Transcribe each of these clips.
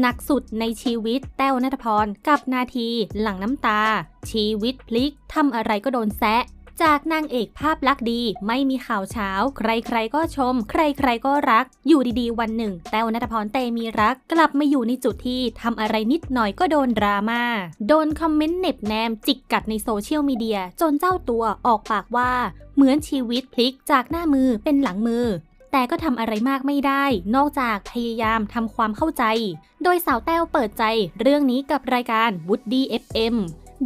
หนักสุดในชีวิตแต้วนัทพร กับนาทีหลังน้ำตา ชีวิตพลิกทำอะไรก็โดนแซะจากนางเอกภาพลักษณ์ดีไม่มีข่าวเช้า ใครๆก็ชม ใครๆก็รัก อยู่ดีๆ วันหนึ่ง แต้วนัทพรเตมีรัก กลับมาอยู่ในจุดที่ทำอะไรนิดหน่อยก็โดนดราม่าโดนคอมเมนต์เน็บแนม จิกกัดในโซเชียลมีเดีย จนเจ้าตัวออกปากว่า เหมือนชีวิตพลิกจากหน้ามือเป็นหลังมือ แต่ก็ทำอะไรมากไม่ได้ นอกจากพยายามทำความเข้าใจ โดยสาวแต้วเปิดใจเรื่องนี้กับรายการ Woody FM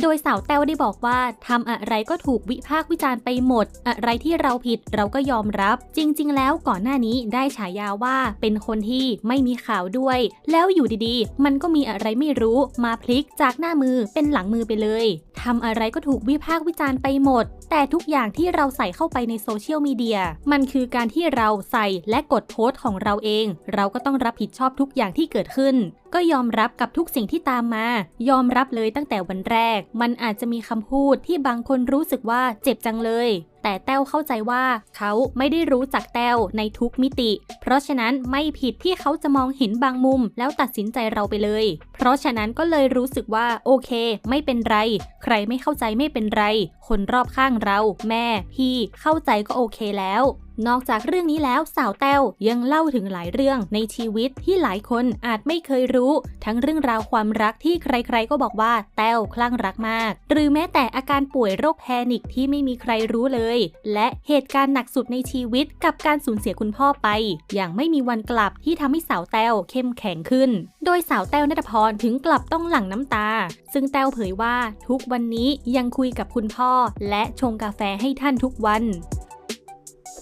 โดยสาวแต้วได้บอกว่าทำอะไรก็ถูกวิพากษ์วิจารณ์ไปหมด อะไรที่เราผิดเราก็ยอมรับ จริง ๆ แล้วก่อนหน้านี้ได้ฉายาว่าเป็นคนที่ไม่มีข่าวด้วย แล้วอยู่ดีๆ มันก็มีอะไรไม่รู้มาพลิกจากหน้ามือเป็นหลังมือไปเลยทำอะไรก็ถูกวิพากษ์วิจารณ์ไปหมด แต่ทุกอย่างที่เราใส่เข้าไปในโซเชียลมีเดียมันคือการที่เราใส่และกดโพสต์ของเราเอง เราก็ต้องรับผิดชอบทุกอย่างที่เกิดขึ้นก็ยอมรับกับทุกสิ่งที่ตามมา ยอมรับเลยตั้งแต่วันแรก มันอาจจะมีคำพูดที่บางคนรู้สึกว่าเจ็บจังเลยแต่แต้วเข้าใจว่าเขาไม่ได้รู้จักแต้วในทุกมิติ เพราะฉะนั้นไม่ผิดที่เขาจะมองเห็นบางมุม แล้วตัดสินใจเราไปเลย เพราะฉะนั้นก็เลยรู้สึกว่าโอเค ไม่เป็นไร ใครไม่เข้าใจไม่เป็นไร คนรอบข้างเรา แม่ พี่เข้าใจก็โอเคแล้วนอกจากเรื่องนี้แล้วสาวแต้วยังเล่าถึงหลายเรื่องในชีวิตที่หลายคนอาจไม่เคยรู้ ทั้งเรื่องราวความรักที่ใครๆก็บอกว่าแต้วคลั่งรักมาก หรือแม้แต่อาการป่วยโรคแพนิคที่ไม่มีใครรู้เลยและเหตุการณ์หนักสุดในชีวิตกับการสูญเสียคุณพ่อไป อย่างไม่มีวันกลับที่ทำให้สาวแต้วเข้มแข็งขึ้น โดยสาวแต้วนัทพรถึงกลับต้องหลั่งน้ำตา ซึ่งแต้วเผยว่าทุกวันนี้ยังคุยกับคุณพ่อ และชงกาแฟให้ท่านทุกวัน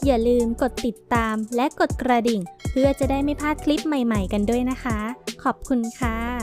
อย่าลืมกดติดตามและกดกระดิ่ง เพื่อจะได้ไม่พลาดคลิปใหม่ๆกันด้วยนะคะ ขอบคุณค่ะ